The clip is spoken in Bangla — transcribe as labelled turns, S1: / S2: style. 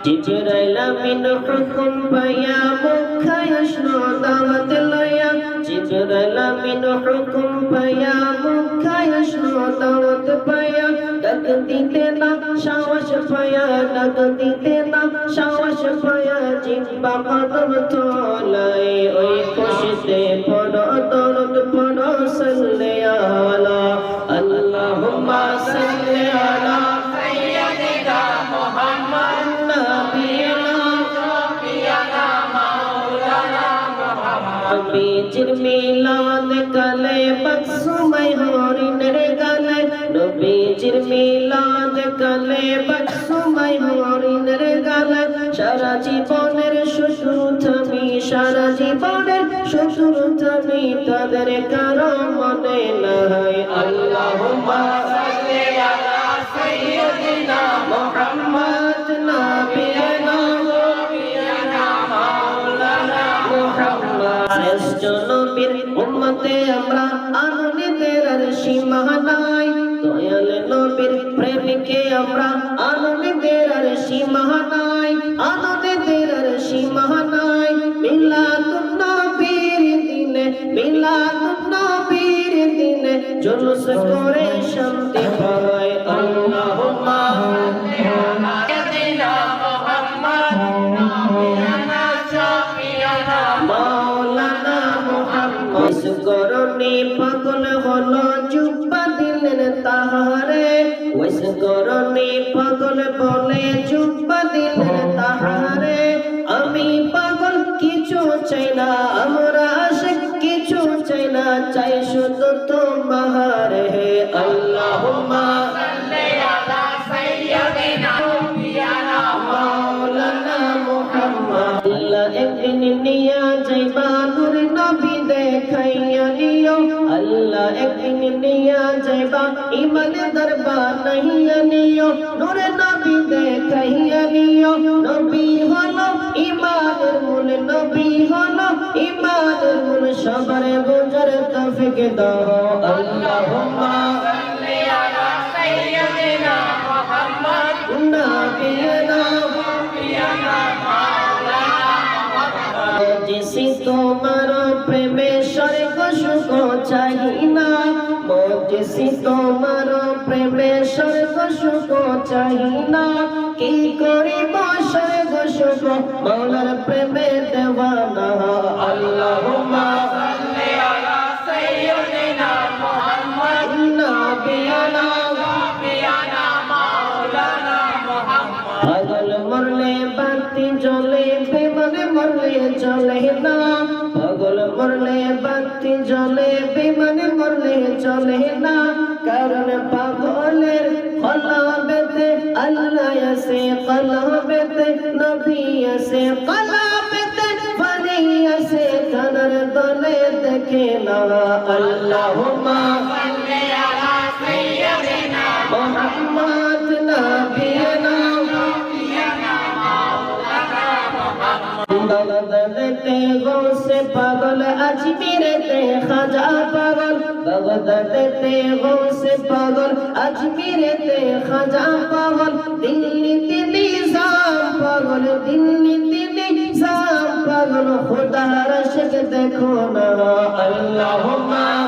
S1: জিবরাইল আমিন হুকুম পাইয়া মুখায় আসলো দাওয়াত লইয়া। জিবরাইল আমিন হুকুম পাইয়া মুখায় আসলো দাওয়াত পাইয়া। ডাক দিতে না, সাহস পাইয়া ডাক দিতে না, সাহস পাইয়া জিব্বা কদম তোলাই ওই খুশিতে পড়ো নবীজির মিলাদ কালে বকসুমাই হরিণের গালে নবীজির মিলাদ কালে বকসুমাই হরিণের গালে সারা জীবনের শ্বশুর তুমি সারা জীবনের শ্বশুর তুমি তাদের কারও মনে নাই আল্লাহুম্মা সাল্লি নবীর উম্মতে আমরা আনন্দের আর সীমা নাই দয়াল নবীর প্রেমিকে আমরা আনন্দের আর সীমা নাই আনন্দের আর সীমা নাই মিলাদুন নবীর দিনে, মিলাদুন নবীর দিনে জলস করে শান্তি করনি পাগল হলো জুব্বা দিলেন তাহারে। ওইস করনি পাগল বলে জুব্বা দিলেন তাহারে। আমি পাগল কিছু চাই না আমরা আশিক কিছু চাই না চাই শুধু তোমার হে মাওলানা আল্লাহ একদিন নিয়া যাইবা একদিন নিয়া যাইবা ইমান দরবার নাইয়া নিও নূর নবী দেখাইয়া দিও নবী হলো ইমানের মূল নবী হলো ইমানের মূল সবার বুঝার তৌফিক দাও আল্লাহুম্মা। নাবিয়না। जिसी তোমার প্রেমে স্বর্গ সুখ চাই না মজিসি তোমার প্রেমে স্বর্গ সুখ চাই না। কি করিব স্বর্গ সুখ? মৌলার প্রেমে দেওয়ানা। আল্লাহুম্মা নাবিয়ানা পাগল মরলে বাতি জ্বলে বেমানে মরলে চলে না। মরলে বাতি জ্বলে বেমানে মরলে চলে না। কারণ পাগলের কলবেতে আল্লাহ আছে কলবেতে নবী আছে কলবেতে পানি আছে। কানার দলে দেখে না আল্লাহুম্মা মোহাম্মদ নবিয়না বগদতে গৌসে পাগল আজমিরেতে খাজা পাগল বগদতে গৌসে পাগল আজমিরেতে খাজা পাগল দিল্লিতে নিজাম পাগল দিল্লিতে নিজাম পাগল খুদার শেখ দেখো না আল্লাহুম্মা